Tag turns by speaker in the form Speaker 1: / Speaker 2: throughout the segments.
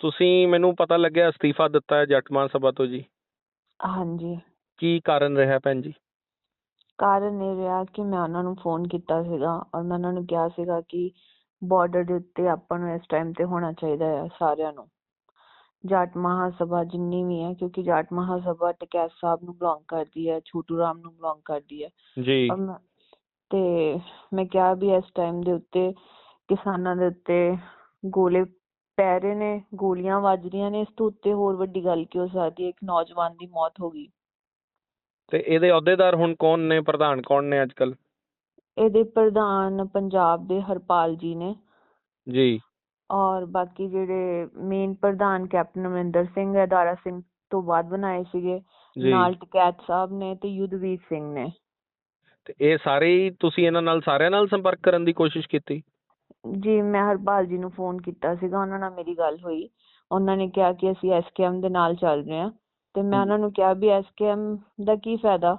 Speaker 1: ਤੁਸੀਂ ਮੈਨੂੰ ਪਤਾ ਲੱਗਿਆ ਅਸਤੀਫਾ ਦਿੱਤਾ ਹੈ ਜੱਟ ਮਾਨ ਸਭਾ ਤੋਂ ਜੀ।
Speaker 2: ਹਾਂਜੀ।
Speaker 1: ਕੀ ਕਾਰਨ ਰਿਹਾ ਭੈਣ ਜੀ?
Speaker 2: ਕਾਰਨ ਇਹ ਰਿਹਾ ਕਿ ਮੈਂ ਉਹਨਾਂ ਨੂੰ ਫੋਨ ਕੀਤਾ ਸੀਗਾ ਔਰ ਮੈਂ ਉਹਨਾਂ ਨੂੰ ਕਿਹਾ ਸੀਗਾ ਕਿ ਬਾਰਡਰ ਦੇ ਉੱਤੇ ਆਪਾਂ ਨੂੰ ਇਸ ਟਾਈਮ ਤੇ ਹੋਣਾ ਚਾਹੀਦਾ ਹੈ ਸਾਰਿਆਂ ਨੂੰ। ਜਾਟ ਮਹਾਸਭਾ ਜਿੰਨੀ ਵੀ ਹੈ ਕਿਉਂਕਿ ਜਾਟ ਮਹਾਸਭਾ ਟਕੈਤ ਸਾਹਿਬ ਨੂੰ ਬਿਲੋਂਗ ਕਰਦੀ ਹੈ ਛੋਟੂ ਰਾਮ ਨੂੰ ਬਿਲੋਂਗ ਕਰਦੀ ਹੈ।
Speaker 1: ਜੀ।
Speaker 2: ਔਰ ਮੈਂ- ਤੇ ਮੈਂ ਕਿਹਾ ਵੀ ਇਸ ਟਾਈਮ ਦੇ ਉੱਤੇ ਕਿਸਾਨਾਂ ਦੇ ਉੱਤੇ ਗੋਲੇ ਪੈ ਰਹੇ ਨੇ ਗੋਲੀਆਂ ਵੱਜ ਰਹੀਆਂ ਨੇ ਇਸ ਤੋਂ ਉੱਤੇ ਹੋਰ ਵੱਡੀ ਗੱਲ ਕੀ ਹੋ ਸਕਦੀ ਹੈ? ਇੱਕ ਨੌਜਵਾਨ ਦੀ ਮੌਤ ਹੋ ਗਈ।
Speaker 1: ਤੇ ਇਹਦੇ ਅਹੁਦੇਦਾਰ ਹੁਣ ਕੌਣ ਨੇ? ਪ੍ਰਧਾਨ ਕੌਣ ਨੇ ਅੱਜ ਕੱਲ
Speaker 2: ਇਹਦੇ ਪ੍ਰਧਾਨ ਪੰਜਾਬ ਦੇ ਹਰਪਾਲ ਜੀ ਨੇ।
Speaker 1: ਜੀ।
Speaker 2: ਔਰ ਬਾਕੀ ਜਿਹੜੇ ਮੇਨ ਪ੍ਰਧਾਨ ਕੈਪਟਨ ਅਮਰਿੰਦਰ ਸਿੰਘ ਹੈ ਦਾਰਾ ਸਿੰਘ ਤੋਂ ਬਾਅਦ ਬਣਾਏ ਸੀਗੇ। ਨਾਲ ਟਕੈਤ ਸਾਹਿਬ ਨੇ ਤੇ ਯੁੱਧਵੀਰ ਸਿੰਘ ਨੇ।
Speaker 1: ਤੇ ਇਹ ਸਾਰੇ ਹੀ ਤੁਸੀਂ ਇਹਨਾਂ ਨਾਲ ਸਾਰਿਆਂ ਨਾਲ ਸੰਪਰਕ ਕਰਨ ਦੀ ਕੋਸ਼ਿਸ਼ ਕੀਤੀ?
Speaker 2: ਜੀ ਮੈਂ ਹਰਪਾਲ ਜੀ ਨੂੰ ਫੋਨ ਕੀਤਾ ਸੀਗਾ ਉਹਨਾਂ ਨਾਲ ਮੇਰੀ ਗੱਲ ਹੋਈ। ਉਹਨਾਂ ਨੇ ਕਿਹਾ ਕਿ ਅਸੀਂ ਐਸਕੇਐਮ ਦੇ ਨਾਲ ਚੱਲ ਰਹੇ ਹਾਂ। ਤੇ ਮੈਂ। ਉਹਨਾਂ ਨੂੰ ਕਿਹਾ ਵੀ ਐਸਕੇਐਮ ਦਾ ਕੀ ਫਾਇਦਾ?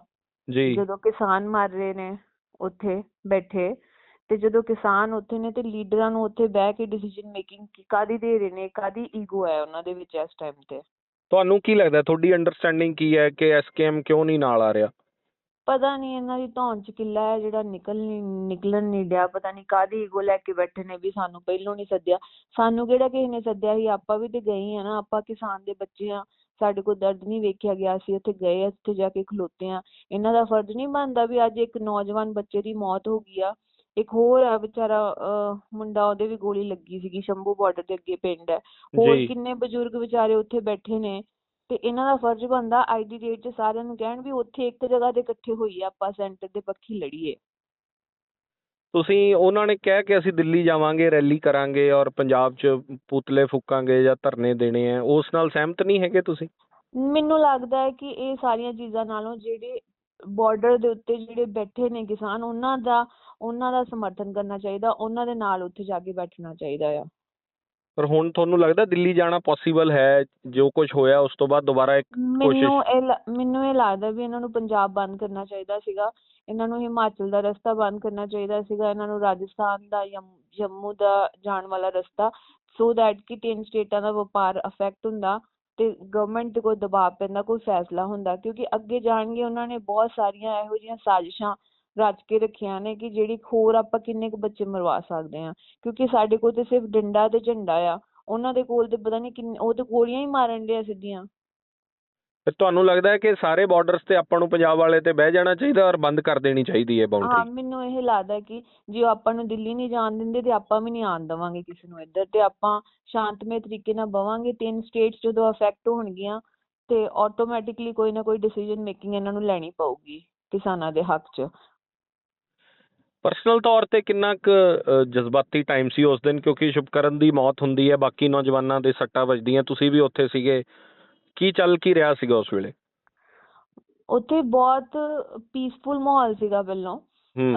Speaker 1: ਜੀ।
Speaker 2: ਜਦੋਂ ਕਿਸਾਨ ਮਰ ਰਹੇ ਨੇ ਉੱਥੇ ਬੈਠੇ ਤੇ ਜਦੋਂ ਕਿਸਾਨ ਉੱਥੇ ਨੇ ਤੇ ਲੀਡਰਾਂ ਨੂੰ ਉੱਥੇ ਬਹਿ ਕੇ ਡਿਸੀਜਨ ਮੇਕਿੰਗ ਕਾਦੀ ਦੇ ਰਹੇ ਨੇ ਕਾਦੀ ਈਗੋ ਹੈ ਉਹਨਾਂ ਦੇ ਵਿੱਚ ਇਸ ਟਾਈਮ ਤੇ?
Speaker 1: ਤੁਹਾਨੂੰ ਕੀ ਲੱਗਦਾ ਤੁਹਾਡੀ ਅੰਡਰਸਟੈਂਡਿੰਗ ਕੀ ਹੈ ਕਿ ਐਸਕੇਐਮ ਕਿਉਂ ਨਹੀਂ ਨਾਲ ਆ ਰਿਹਾ?
Speaker 2: ਪਤਾ ਨਹੀਂ ਇਹਨਾਂ ਦੀ ਧੌਣ ਚ ਕਿੱਲਾ ਹੈ ਜਿਹੜਾ ਨਿਕਲ ਨਹੀਂ ਨਿਕਲਣ ਨਹੀਂ ਡਿਆ ਪਤਾ ਨਹੀਂ ਕਾਦੀ ਈਗੋ ਲੈ ਕੇ ਬੈਠੇ ਨੇ ਵੀ ਸਾਨੂੰ ਪਹਿਲੋਂ ਨਹੀਂ ਸੱਦਿਆ। ਸਾਨੂੰ ਕਿਹੜਾ ਕਿਸੇ ਨੇ ਸੱਦਿਆ ਸੀ? ਆਪਾਂ ਵੀ ਤੇ ਗਏ ਹੀ ਆ ਨਾ ਆਪਾਂ ਕਿਸਾਨ ਦੇ ਬੱਚੇ ਆ। ਸਾਡੇ ਕੋਲ ਦਰਦ ਨਹੀਂ ਵੇਖਿਆ ਗਿਆ ਸੀ ਉੱਥੇ ਗਏ ਆ ਉੱਥੇ ਜਾ ਕੇ ਖਲੋਤੇ ਆ। ਇਹਨਾਂ ਦਾ ਫਰਜ਼ ਨਹੀਂ ਬਣਦਾ ਵੀ ਅੱਜ ਇੱਕ ਨੌਜਵਾਨ ਬੱਚੇ ਦੀ ਮੌਤ ਹੋ ਗਈ ਆ। ਇੱਕ ਹੋਰ ਆ ਵਿਚਾਰਾ ਮੁੰਡਾ ਉਹਦੇ ਵੀ ਗੋਲੀ ਲੱਗੀ ਸੀਗੀ ਸ਼ੰਭੂ ਬਾਰਡਰ ਦੇ ਅੱਗੇ ਪਿੰਡ ਹੈ। ਹੋਰ ਕਿੰਨੇ ਬਜ਼ੁਰਗ ਵਿਚਾਰੇ ਉੱਥੇ ਬੈਠੇ ਨੇ। ਤੇ ਇਹਨਾਂ ਦਾ ਫਰਜ਼ ਬਣਦਾ ਅੱਜ ਦੀ ਡੇਟ 'ਚ ਸਾਰਿਆਂ ਨੂੰ ਕਹਿਣ ਵੀ ਉੱਥੇ ਇੱਕ ਜਗ੍ਹਾ ਤੇ ਇਕੱਠੇ ਹੋਈਏ ਆਪਾਂ ਸੈਂਟਰ ਦੇ ਪੱਖੀ ਲੜੀਏ।
Speaker 1: ਤੁਸੀਂ ਉਹਨਾਂ ਨੇ ਕਿਹਾ ਕਿ ਅਸੀਂ ਦਿੱਲੀ ਜਾਵਾਂਗੇ ਰੈਲੀ ਕਰਾਂਗੇ ਔਰ ਪੰਜਾਬ 'ਚ ਪੁਤਲੇ ਫੂਕਾਂਗੇ ਜਾਂ ਧਰਨੇ ਦੇਣੇ ਆ ਉਸ ਨਾਲ ਸਹਿਮਤ ਨਹੀਂ ਹੈਗੇ ਤੁਸੀਂ?
Speaker 2: ਮੈਨੂੰ ਲੱਗਦਾ ਹੈ ਕਿ ਇਹ ਸਾਰੀਆਂ ਚੀਜ਼ਾਂ ਨਾਲੋਂ ਜਿਹੜੇ ਬਾਰਡਰ ਦੇ ਉੱਤੇ ਜਿਹੜੇ ਬੈਠੇ ਨੇ ਕਿਸਾਨ ਉਹਨਾਂ ਦਾ ਉਹਨਾਂ ਦਾ ਸਮਰਥਨ ਕਰਨਾ ਚਾਹੀਦਾ ਉਹਨਾਂ ਦੇ ਨਾਲ ਉੱਥੇ ਜਾ ਕੇ ਬੈਠਣਾ ਚਾਹੀਦਾ ਆ।
Speaker 1: ਪਰ ਹੁਣ ਤੁਹਾਨੂੰ ਲੱਗਦਾ ਦਿੱਲੀ ਜਾਣਾ ਪੋਸੀਬਲ ਹੈ? ਜੋ ਕੁਝ ਹੋਇਆ, ਉਸ ਤੋਂ ਬਾਅਦ ਦੁਬਾਰਾ ਇੱਕ
Speaker 2: ਮੈਨੂੰ ਇਹ ਲ- ਮੈਨੂੰ ਇਹ ਲੱਗਦਾ ਵੀ ਇਹਨਾਂ ਨੂੰ ਪੰਜਾਬ ਬੰਦ ਕਰਨਾ ਚਾਹੀਦਾ ਸੀਗਾ। ਇਹਨਾਂ ਨੂੰ ਹਿਮਾਚਲ ਦਾ ਰਸਤਾ ਬੰਦ ਕਰਨਾ ਚਾਹੀਦਾ ਸੀਗਾ। ਇਹਨਾਂ ਨੂੰ ਰਾਜਸਥਾਨ ਦਾ ਜੰਮ- ਜੰਮੂ ਦਾ ਜਾਣ ਵਾਲਾ ਰਸਤਾ। ਸੋ ਦੈਟ ਕਿ ਤਿੰਨ ਸਟੇਟਾਂ ਦਾ ਵਪਾਰ ਅਫੈਕਟ ਹੁੰਦਾ ਤੇ ਗਵਰਨਮੈਂਟ ਤੇ ਕੋਈ ਦਬਾਅ ਪੈਂਦਾ, ਕੋਈ ਫੈਸਲਾ ਹੁੰਦਾ। ਕਿਉਂਕਿ ਅੱਗੇ ਜਾਣਗੇ, ਉਹਨਾਂ ਨੇ ਬਹੁਤ ਸਾਰੀਆਂ ਇਹੋ ਜਿਹੀਆਂ ਸਾਜ਼ਿਸ਼ਾਂ ਰਚ ਕੇ ਰੱਖੀਆਂ ਨੇ ਕਿ ਜਿਹੜੀ ਹੋਰ ਆਪਾਂ ਕਿੰਨੇ ਕੁ ਬੱਚੇ ਮਰਵਾ ਸਕਦੇ ਆ ਕਿਉਂਕਿ ਸਾਡੇ ਕੋਲ ਤੇ ਸਿਰਫ ਡੰਡਾ ਤੇ ਝੰਡਾ ਆ ਉਹਨਾਂ ਦੇ ਕੋਲ ਤੇ ਪਤਾ ਨਹੀਂ ਕਿੰਨੇ ਉਹ ਤੇ ਗੋਲੀਆਂ ਹੀ ਮਾਰਨ ਦੇ ਆ ਸਿੱਧੀਆਂ।
Speaker 1: ਫਿਰ ਤੁਹਾਨੂੰ ਲੱਗਦਾ ਹੈ ਕਿ ਸਾਰੇ ਬਾਰਡਰਸ ਤੇ ਆਪਾਂ ਨੂੰ ਪੰਜਾਬ ਵਾਲੇ ਤੇ ਬਹਿ ਜਾਣਾ ਚਾਹੀਦਾ ਔਰ ਬੰਦ ਕਰ ਦੇਣੀ ਚਾਹੀਦੀ ਹੈ
Speaker 2: ਹਾਂ
Speaker 1: ਬਾਉਂਡਰੀ
Speaker 2: ਮੈਨੂੰ ਇਹ ਲੱਗਦਾ ਕਿ ਜੇ ਆਪਾਂ ਨੂੰ ਦਿੱਲੀ ਨਹੀਂ ਜਾਣ ਦਿੰਦੇ ਤੇ ਆਪਾਂ ਵੀ ਨਹੀਂ ਆਣ ਦੇਵਾਂਗੇ ਕਿਸੇ ਨੂੰ ਇੱਧਰ ਤੇ ਆਪਾਂ ਸ਼ਾਂਤਮਈ ਤਰੀਕੇ ਨਾਲ ਬਵਾਂਗੇ ਤਿੰਨ ਸਟੇਟਸ ਜਦੋਂ ਅਫੈਕਟ ਹੋਣਗੀਆਂ ਤੇ ਆਟੋਮੈਟਿਕਲੀ ਕੋਈ ਨਾ ਕੋਈ ਡਿਸੀਜਨ ਮੇਕਿੰਗ ਇਹਨਾਂ ਨੂੰ ਲੈਣੀ ਪਊਗੀ ਕਿਸਾਨਾਂ ਦੇ ਹੱਕ 'ਚ।
Speaker 1: ਪਰਸਨਲ ਤੌਰ ਤੇ ਕਿੰਨਾ ਕੁ ਜਜ਼ਬਾਤੀ ਟਾਈਮ ਸੀ ਉਸ ਦਿਨ? ਕਿਉਂਕਿ ਸ਼ੁਭਕਰਨ ਦੀ ਮੌਤ ਹੁੰਦੀ ਹੈ ਬਾਕੀ ਨੌਜਵਾਨਾਂ ਦੇ ਸੱਟਾਂ ਵੱਜਦੀਆਂ। ਤੁਸੀਂ ਵੀ ਉੱਥੇ ਸੀਗੇ। ਕੀ ਚੱਲ ਕੀ ਰਿਹਾ ਸੀਗਾ ਉਸ ਵੇਲੇ?
Speaker 2: ਉੱਥੇ ਬਹੁਤ ਪੀਸਫੁਲ ਮਾਹੌਲ ਸੀਗਾ ਪਹਿਲਾਂ।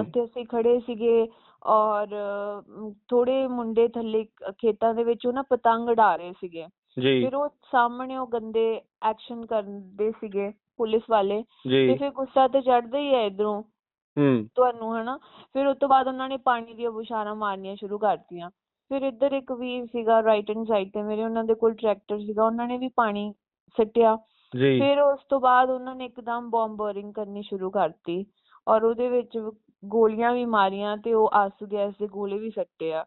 Speaker 2: ਉੱਥੇ ਅਸੀਂ ਖੜੇ ਸੀਗੇ ਔਰ ਥੋੜੇ ਮੁੰਡੇ ਥੱਲੇ ਖੇਤਾਂ ਦੇ ਵਿੱਚ ਉਹ ਨਾ ਪਤੰਗ ਉਡਾ ਰਹੇ ਸੀਗੇ।
Speaker 1: ਜੀ।
Speaker 2: ਫਿਰ ਉਹ ਸਾਹਮਣੇ ਉਹ ਗੰਦੇ ਐਕਸ਼ਨ ਕਰਦੇ ਸੀਗੇ ਪੁਲਿਸ ਵਾਲੇ। ਤੇ ਫਿਰ ਗੁੱਸਾ ਤੇ ਚੜਦਾ ਹੀ ਹੈ ਇਧਰੋਂ। ਤੁਹਾਨੂੰ ਹਨਾ। ਫਿਰ ਉਸ ਤੋਂ ਬਾਅਦ ਉਹਨਾਂ ਨੇ ਪਾਣੀ ਦੀਆਂ ਬੁਛਾਰਾਂ ਮਾਰਨੀਆਂ ਸ਼ੁਰੂ ਕਰਤੀਆਂ। ਫਿਰ ਇੱਧਰ ਇੱਕ ਵੀਰ ਸੀਗਾ ਰਾਈਟ ਹੈਂਡ ਸਾਈਡ ਤੇ ਮੇਰੇ ਉਹਨਾਂ ਦੇ ਕੋਲ ਟਰੈਕਟਰ ਸੀਗਾ ਉਹਨਾਂ ਨੇ ਵੀ ਪਾਣੀ ਸੱਟਿਆ।
Speaker 1: ਜੀ।
Speaker 2: ਫਿਰ ਉਸ ਤੋਂ ਬਾਅਦ ਉਹਨਾਂ ਨੇ ਇੱਕਦਮ ਬੰਬਰਿੰਗ ਕਰਨੀ ਸ਼ੁਰੂ ਕਰਤੀ ਔਰ ਉਹਦੇ ਵਿੱਚ ਗੋਲੀਆਂ ਵੀ ਮਾਰੀਆਂ ਤੇ ਉਹ ਆਸੂ ਗੈਸ ਦੇ ਗੋਲੇ ਵੀ ਸੱਟੇ ਆ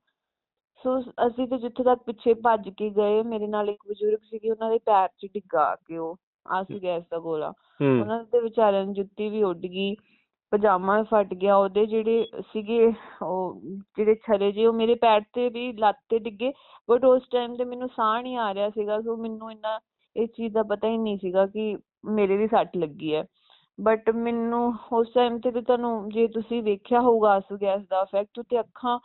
Speaker 2: ਸੋ ਅਸੀਂ ਤੇ ਜਿੱਥੇ ਤੱਕ ਪਿੱਛੇ ਭੱਜ ਕੇ ਗਏ ਮੇਰੇ ਨਾਲ ਇੱਕ ਬਜ਼ੁਰਗ ਸੀਗੇ ਉਹਨਾਂ ਦੇ ਪੈਰ 'ਚ ਡਿੱਗਾ ਆ ਕੇ ਉਹ ਆਸੂ ਗੈਸ ਦਾ ਗੋਲਾ। ਉਹਨਾਂ ਦੇ ਵਿਚਾਰਿਆਂ ਦੀ ਜੁੱਤੀ ਵੀ ਉੱਡ ਗਈ। ਪਜਾਮਾ ਫਟ ਗਿਆ ਉਹਦੇ ਜਿਹੜੇ ਸੀਗੇ ਉਹ ਜਿਹੜੇ ਛਰੇ ਜਿਹੇ ਉਹ ਮੇਰੇ ਪੈਰ ਤੇ ਵੀ ਲੱਤ ਤੇ ਡਿੱਗੇ ਬਟ ਉਸ ਟਾਈਮ ਤੇ ਮੈਨੂੰ ਸਾਹ ਨਹੀਂ ਆ ਰਿਹਾ ਸੀਗਾ ਸੋ ਮੈਨੂੰ ਇੰਨਾ ਇਸ ਚੀਜ਼ ਦਾ ਪਤਾ ਹੀ ਨਹੀਂ ਸੀਗਾ ਕਿ ਮੇਰੇ ਵੀ ਸੱਟ ਲੱਗੀ ਹੈ। ਬਟ ਮੈਨੂੰ ਉਸ ਟਾਈਮ ਤੇ ਤੁਹਾਨੂੰ ਜੇ ਤੁਸੀਂ ਵੇਖਿਆ ਹੋਊਗਾ ਆਸੂ ਗੈਸ ਦਾ ਇਫੈਕਟ ਤੇ ਅੱਖਾਂ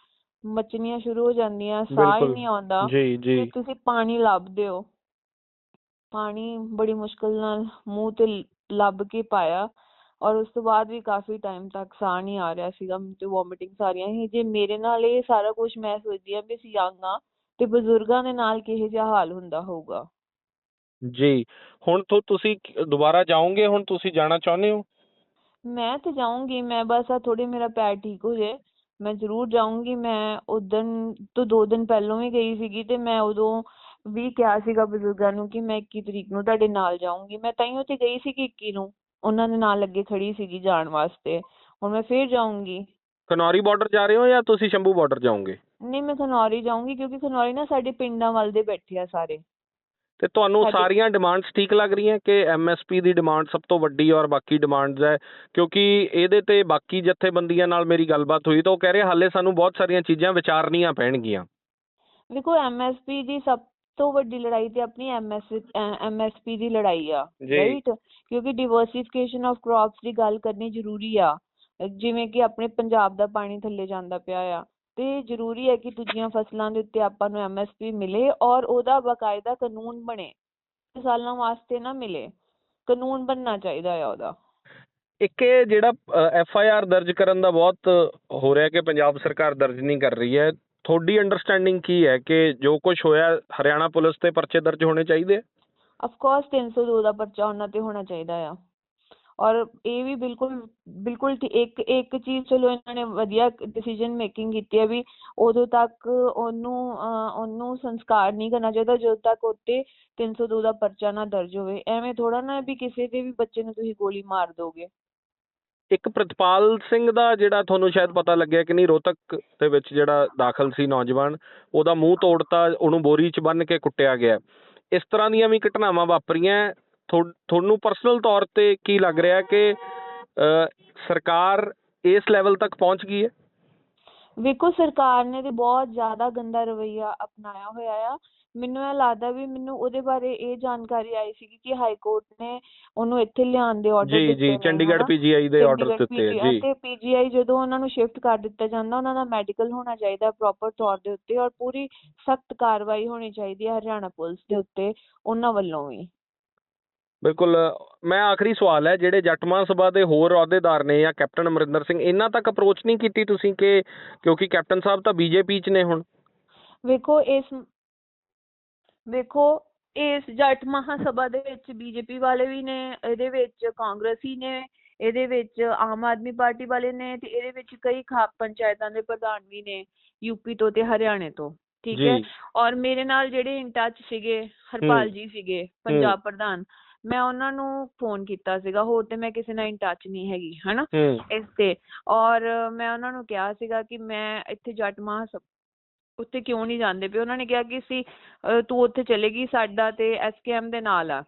Speaker 2: ਮਚਣੀਆਂ ਸ਼ੁਰੂ ਹੋ ਜਾਂਦੀਆਂ ਸਾਹ ਹੀ। ਨਹੀਂ ਆਉਂਦਾ। ਤੇ ਤੁਸੀਂ ਪਾਣੀ ਲੱਭਦੇ ਹੋ। ਪਾਣੀ ਬੜੀ ਮੁਸ਼ਕਲ ਨਾਲ ਮੂੰਹ ਤੇ ਲੱਭ ਕੇ ਪਾਇਆ। ਔਰ ਉਸ ਤੋਂ ਬਾਅਦ ਵੀ ਕਾਫੀ ਟਾਈਮ ਤੱਕ ਸਾਹ ਨਹੀਂ ਆ ਰਿਹਾ ਸੀਗਾ ਮੈਨੂੰ ਤੇ ਵੋਮਿਟਿੰਗ ਸਾਰੀਆਂ ਸੀ ਜੇ ਮੇਰੇ ਨਾਲ ਇਹ ਸਾਰਾ ਕੁਝ ਮੈਂ ਸੋਚਦੀ ਹਾਂ ਵੀ ਅਸੀਂ young ਹਾਂ ਤੇ ਬਜ਼ੁਰਗਾਂ ਦੇ ਨਾਲ ਕਿਹੋ ਜਿਹਾ ਹਾਲ ਹੁੰਦਾ ਹੋਊਗਾ?
Speaker 1: ਜੀ ਹੁਣ ਤੋਂ ਤੁਸੀਂ ਕ- ਦੁਬਾਰਾ ਜਾਓਗੇ ਹੁਣ ਤੁਸੀਂ ਜਾਣਾ ਚਾਹੁੰਦੇ ਹੋ?
Speaker 2: ਮੈਂ ਤੇ ਜਾਊਂਗੀ ਮੈਂ ਬਸ ਆ ਥੋੜੀ ਮੇਰਾ ਪੈਰ ਠੀਕ ਹੋ ਜਾਏ ਮੈਂ ਜ਼ਰੂਰ ਜਾਊਂਗੀ ਮੈਂ ਉਦਣ ਤੋਂ ਦੋ ਦਿਨ ਪਹਿਲਾਂ ਵੀ ਗਈ ਸੀਗੀ ਤੇ ਮੈਂ ਉਦੋਂ ਵੀ ਕਿਹਾ ਸੀਗਾ ਬਜ਼ੁਰਗਾਂ ਨੂੰ ਕਿ ਮੈਂ 21 ਤਰੀਕ ਨੂੰ ਤੁਹਾਡੇ ਨਾਲ ਜਾਊਂਗੀ ਮੈਂ ਤਾਈਓ ਤੇ ਗਈ ਸੀ ਕਿ 21 ਨੂੰ। ਉਹਨਾਂ ਦੇ ਨਾਲ ਅੱਗੇ ਖੜੀ ਸੀਗੀ ਜਾਣ ਵਾਸਤੇ। ਹੁਣ ਮੈਂ ਫੇਰ ਜਾਊਂਗੀ।
Speaker 1: ਖਨੌਰੀ ਬਾਰਡਰ ਜਾ ਰਹੇ ਹੋ ਜਾਂ ਤੁਸੀਂ ਸ਼ੰਭੂ ਬਾਰਡਰ ਜਾਓਗੇ?
Speaker 2: ਨਹੀਂ ਮੈਂ ਖਨੌਰੀ ਜਾਊਂਗੀ ਕਿਉਂਕਿ ਖਨੌਰੀ ਨਾ ਸਾਡੇ ਪਿੰਡਾਂ ਵੱਲ ਦੇ ਬੈਠੇ ਆ ਸਾਰੇ।
Speaker 1: ਤੇ ਤੁਹਾਨੂੰ
Speaker 2: ਸਾਡੀ-
Speaker 1: ਸਾਰੀਆਂ ਡਿਮਾਂਡਸ ਠੀਕ ਲੱਗ ਰਹੀਆਂ ਕਿ ਐਮਐਸਪੀ ਦੀ ਡਿਮਾਂਡ ਸਭ ਤੋਂ ਵੱਡੀ ਔਰ ਬਾਕੀ ਡਿਮਾਂਡਸ ਹੈ? ਕਿਉਂਕਿ ਇਹਦੇ ਤੇ ਬਾਕੀ ਜਥੇਬੰਦੀਆਂ ਨਾਲ ਮੇਰੀ ਗੱਲਬਾਤ ਹੋਈ ਤਾਂ ਉਹ ਕਹਿ ਰਹੇ ਹਾਲੇ ਸਾਨੂੰ ਬਹੁਤ ਸਾਰੀਆਂ ਚੀਜ਼ਾਂ ਵਿਚਾਰਨੀਆਂ ਪੈਣਗੀਆਂ।
Speaker 2: ਦੇਖੋ ਐਮਐਸਪੀ ਦੀ ਸਭ ਤੋਂ ਵੱਡੀ ਲੜਾਈ ਤੇ ਆਪਣੀ ਐਮਐਸ ਐਮਐਸਪੀ ਦੀ ਲੜਾਈ ਆ। ਰਾਈਟ ਕਿਉਂਕਿ ਡਿਵਰਸਿਫਿਕੇਸ਼ਨ ਆਫ ਕ੍ਰੌਪਸ ਦੀ ਗੱਲ ਕਰਨੀ ਜ਼ਰੂਰੀ ਆ। ਜਿਵੇਂ ਕਿ ਆਪਣੇ ਪੰਜਾਬ ਦਾ ਪਾਣੀ ਥੱਲੇ ਜਾਂਦਾ ਪਿਆ ਆ ਤੇ ਜ਼ਰੂਰੀ ਹੈ ਕਿ ਦੂਜੀਆਂ ਫਸਲਾਂ ਦੇ ਉੱਤੇ ਆਪਾਂ ਨੂੰ ਐਮਐਸਪੀ ਮਿਲੇ ਔਰ ਉਹਦਾ ਬਕਾਇਦਾ ਕਾਨੂੰਨ ਬਣੇ। ਕਿਸਾਨਾਂ ਵਾਸਤੇ ਨਾ ਮਿਲੇ ਕਾਨੂੰਨ ਬਣਨਾ ਚਾਹੀਦਾ ਆ ਉਹਦਾ।
Speaker 1: ਇੱਕ ਇਹ ਜਿਹੜਾ ਐਫ ਆਈ ਆਰ ਦਰਜ ਕਰਨ ਦਾ ਬਹੁਤ ਹੋ ਰਿਹਾ ਕਿ ਪੰਜਾਬ ਸਰਕਾਰ ਦਰਜ ਨਹੀਂ ਕਰ ਰਹੀ ਹੈ। ਤੁਹਾਡੀ ਅੰਡਰਸਟੈਂਡਿੰਗ ਕੀ ਹੈ ਕਿ ਜੋ ਕੁਝ ਹੋਇਆ ਹਰਿਆਣਾ ਪੁਲਿਸ ਤੇ ਪਰਚੇ ਦਰਜ ਹੋਣੇ ਚਾਹੀਦੇ ਆ?
Speaker 2: ਆਫ ਕੋਰਸ 302 ਦਾ ਪਰਚਾ ਉਹਨਾਂ ਤੇ ਹੋਣਾ ਚਾਹੀਦਾ ਆ। ਔਰ ਇਹ ਵੀ ਬਿਲਕੁਲ ਬਿਲਕੁਲ ਇੱਕ ਇੱਕ ਚੀਜ਼ ਚਲੋ ਇਹਨਾਂ ਨੇ ਵਧੀਆ ਡਿਸੀਜਨ ਮੇਕਿੰਗ ਕੀਤੀ ਹੈ ਵੀ ਉਦੋਂ ਤੱਕ ਉਹਨੂੰ ਉਹਨੂੰ ਸੰਸਕਾਰ ਨਹੀਂ ਕਰਨਾ ਚਾਹੀਦਾ ਜਦੋਂ ਤੱਕ ਉੱਤੇ 302 ਦਾ ਪਰਚਾ ਨਾ ਦਰਜ ਹੋਵੇ। ਐਵੇਂ ਥੋੜਾ ਨਾ ਵੀ ਕਿਸੇ ਦੇ ਵੀ ਬੱਚੇ ਨੂੰ ਤੁਸੀਂ ਗੋਲੀ ਮਾਰ ਦੋਗੇ।
Speaker 1: ਇੱਕ ਪ੍ਰਿਤਪਾਲ ਸਿੰਘ ਦਾ ਜਿਹੜਾ ਤੁਹਾਨੂੰ ਸ਼ਾਇਦ ਪਤਾ ਲੱਗਿਆ ਕਿ ਨਹੀਂ, ਰੋਹਤਕ ਦੇ ਵਿੱਚ ਜਿਹੜਾ ਦਾਖਲ ਸੀ ਨੌਜਵਾਨ, ਉਹਦਾ ਮੂੰਹ ਤੋੜਤਾ, ਉਹਨੂੰ ਬੋਰੀ 'ਚ ਬੰਨ੍ਹ ਕੇ ਕੁੱਟਿਆ ਗਿਆ। ਇਸ ਤਰ੍ਹਾਂ ਦੀਆਂ ਵੀ ਘਟਨਾਵਾਂ ਵਾਪਰੀਆਂ। ਤੁਹਾਨੂੰ ਪਰਸਨਲ ਤੌਰ ਤੇ ਕੀ ਲੱਗ ਰਿਹਾ ਕਿ ਸਰਕਾਰ ਇਸ ਲੈਵਲ ਤੱਕ ਪਹੁੰਚ ਗਈ ਹੈ?
Speaker 2: ਵੇਖੋ ਸਰਕਾਰ ਨੇ ਤੇ ਬਹੁਤ ਜ਼ਿਆਦਾ ਗੰਦਾ ਰਵੱਈਆ ਅਪਣਾਇਆ ਹੋਇਆ ਆ। ਮੈਨੂੰ ਇਹ ਲੱਗਦਾ ਵੀ ਮੈਨੂੰ ਉਹਦੇ ਬਾਰੇ ਇਹ ਜਾਣਕਾਰੀ ਆਈ ਸੀਗੀ ਕਿ ਹਾਈ ਕੋਰਟ ਨੇ ਉਹਨੂੰ ਇੱਥੇ ਲਿਆਉਣ ਦੇ ਆਰਡਰ
Speaker 1: ਜੀ ਜੀ ਚੰਡੀਗੜ੍ਹ ਪੀਜੀਆਈ ਦੇ ਆਰਡਰਸ ਦਿੱਤੇ ਆ ਜੀ
Speaker 2: ਤੇ ਪੀਜੀਆਈ ਜਦੋਂ ਉਹਨਾਂ ਨੂੰ ਸ਼ਿਫਟ ਕਰ ਦਿੱਤਾ ਜਾਂਦਾ ਉਹਨਾਂ ਦਾ ਮੈਡੀਕਲ ਹੋਣਾ ਚਾਹੀਦਾ ਪ੍ਰੋਪਰ ਤੌਰ ਦੇ ਉੱਤੇ ਔਰ ਪੂਰੀ ਸਖਤ ਕਾਰਵਾਈ ਹੋਣੀ ਚਾਹੀਦੀ ਹੈ ਹਰਿਆਣਾ ਪੁਲਿਸ ਦੇ ਉੱਤੇ ਉਹਨਾਂ ਵੱਲੋਂ ਵੀ।
Speaker 1: ਬਿਲਕੁਲ ਮੈਂ ਆਖਰੀ ਸਵਾਲ ਹੈ ਜਿਹੜੇ ਜੱਟ ਮਹਾਂਸਭਾ ਦੇ ਹੋਰ ਅਹੁਦੇਦਾਰ ਨੇ ਜਾਂ ਕੈਪਟਨ ਅਮਰਿੰਦਰ ਸਿੰਘ ਇਹਨਾਂ ਤੱਕ ਅਪਰੋਚ ਨਹੀਂ ਕੀਤੀ ਤੁਸੀਂ ਕਿ ਕਿਉਂਕਿ ਕੈਪਟਨ ਸਾਹਿਬ ਤਾਂ ਬੀਜੇਪੀ 'ਚ ਨੇ ਹੁਣ?
Speaker 2: ਵੇਖੋ ਇਸ ਵੇਖੋ ਇਸ ਜੱਟ ਮਹਾਸਭਾ ਦੇ ਵਿੱਚ ਬੀਜੇਪੀ ਵਾਲੇ ਵੀ ਨੇ ਇਹਦੇ ਵਿੱਚ ਕਾਂਗਰਸੀ ਨੇ ਇਹਦੇ ਵਿੱਚ ਆਮ ਆਦਮੀ ਪਾਰਟੀ ਵਾਲੇ ਨੇ ਤੇ ਇਹਦੇ ਵਿੱਚ ਕਈ ਖਾਪ ਪੰਚਾਇਤਾਂ ਦੇ ਪ੍ਰਧਾਨ ਵੀ ਨੇ ਯੂਪੀ ਤੋਂ ਤੇ ਹਰਿਆਣੇ ਤੋਂ ਠੀਕ ਹੈ? ਔਰ ਮੇਰੇ ਨਾਲ ਜਿਹੜੇ ਇਨ ਟੱਚ ਸੀਗੇ ਹਰਪਾਲ ਜੀ ਸੀਗੇ ਪੰਜਾਬ ਪ੍ਰਧਾਨ ਮੈਂ ਉਹਨਾਂ ਨੂੰ ਫੋਨ ਕੀਤਾ ਸੀਗਾ ਹੋਰ ਤੇ ਮੈਂ ਕਿਸੇ ਨਾਲ ਇਨ ਟੱਚ ਨਹੀਂ ਹੈਗੀ ਹਨਾ? ਇਸ ਤੇ ਔਰ ਮੈਂ ਉਹਨਾਂ ਨੂੰ ਕਿਹਾ ਸੀਗਾ ਕਿ ਮੈਂ ਇੱਥੇ ਜੱਟ ਮਹਾਸਭ ਉੱਥੇ ਕਿਉਂ ਨਹੀਂ ਜਾਂਦੇ ਪਏ? ਉਹਨਾਂ ਨੇ ਕਿਹਾ ਕਿ ਸੀ ਤੂੰ ਉੱਥੇ ਚਲੇਗੀ ਸਾਡਾ ਤੇ ਐਸਕੇਐਮ ਦੇ ਨਾਲ ਆ।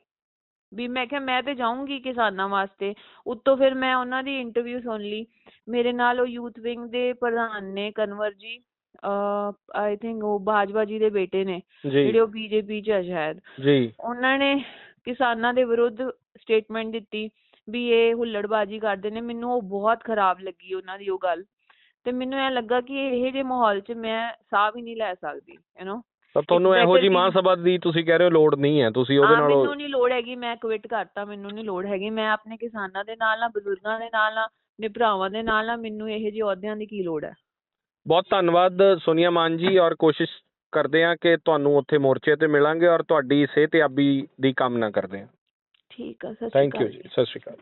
Speaker 2: ਵੀ ਮੈਂ ਕਿਹਾ ਮੈਂ ਤੇ ਜਾਊਂਗੀ ਕਿਸਾਨਾਂ ਵਾਸਤੇ। ਉੱਤੋਂ ਫਿਰ ਮੈਂ ਉਹਨਾਂ ਦੀ ਇੰਟਰਵਿਊ ਸੁਣ ਲਈ। ਮੇਰੇ ਨਾਲ ਉਹ ਯੂਥ ਵਿੰਗ ਦੇ ਪ੍ਰਧਾਨ ਨੇ ਕਨਵਰ ਜੀ ਆਈ ਥਿੰਕ ਉਹ ਬਾਜਵਾ ਜੀ ਦੇ ਬੇਟੇ ਨੇ ਜਿਹੜੇ ਉਹ ਬੀਜੇਪੀ ਚ ਆ ਸ਼ਾਇਦ।
Speaker 1: ਜੀ।
Speaker 2: ਉਹਨਾਂ ਨੇ ਕਿਸਾਨਾਂ ਦੇ ਵਿਰੁੱਧ ਸਟੇਟਮੈਂਟ ਦਿੱਤੀ ਵੀ ਇਹ ਹੁੱਲੜਬਾਜ਼ੀ ਕਰਦੇ ਨੇ ਮੈਨੂੰ ਉਹ ਬਹੁਤ ਖਰਾਬ ਲੱਗੀ ਉਹਨਾਂ ਦੀ ਉਹ ਗੱਲ। ਤੇ ਮੈਨੂੰ ਐ ਲੱਗਾ ਕਿ ਇਹ ਜਿਹੇ ਮਾਹੌਲ 'ਚ ਮੈਂ ਸਾਹ ਵੀ ਨਹੀਂ ਲੈ ਸਕਦੀ ਯੂ نو
Speaker 1: ਤਾਂ ਤੁਹਾਨੂੰ ਇਹੋ ਜੀ ਮਹਾਂਸਭਾ ਦੀ ਤੁਸੀਂ ਕਹਿ ਰਹੇ ਹੋ ਲੋੜ ਨਹੀਂ ਹੈ ਤੁਸੀਂ ਉਹਦੇ ਨਾਲ
Speaker 2: ਮੈਨੂੰ ਨਹੀਂ ਲੋੜ ਹੈਗੀ ਮੈਂ ਕੁਇਟ ਕਰਤਾ ਮੈਨੂੰ ਨਹੀਂ ਲੋੜ ਹੈਗੀ ਮੈਂ ਆਪਣੇ ਕਿਸਾਨਾਂ ਦੇ ਨਾਲ ਆ ਬਜ਼ੁਰਗਾਂ ਦੇ ਨਾਲ ਆ ਆਪਣੇ ਭਰਾਵਾਂ ਦੇ ਨਾਲ ਆ ਮੈਨੂੰ ਇਹੋ ਜਿਹੇ ਅਹੁਦਿਆਂ ਦੀ ਕੀ ਲੋੜ ਹੈ?
Speaker 1: ਬਹੁਤ ਧੰਨਵਾਦ ਸੋਨੀਆ ਮਾਨ ਜੀ ਔਰ ਕੋਸ਼ਿਸ਼ ਕਰਦੇ ਹਾਂ ਕਿ ਤੁਹਾਨੂੰ ਉੱਥੇ ਮੋਰਚੇ ਤੇ ਮਿਲਾਂਗੇ ਔਰ ਤੁਹਾਡੀ ਸਿਹਤਯਾਬੀ ਦੀ ਕਾਮਨਾ ਕਰਦੇ ਹਾਂ।
Speaker 2: ਠੀਕ ਆ ਸਤਿ ਸ਼੍ਰੀ
Speaker 1: ਥੈਂਕ ਯੂ ਜੀ। ਸਤਿ ਸ਼੍ਰੀ ਅਕਾਲ।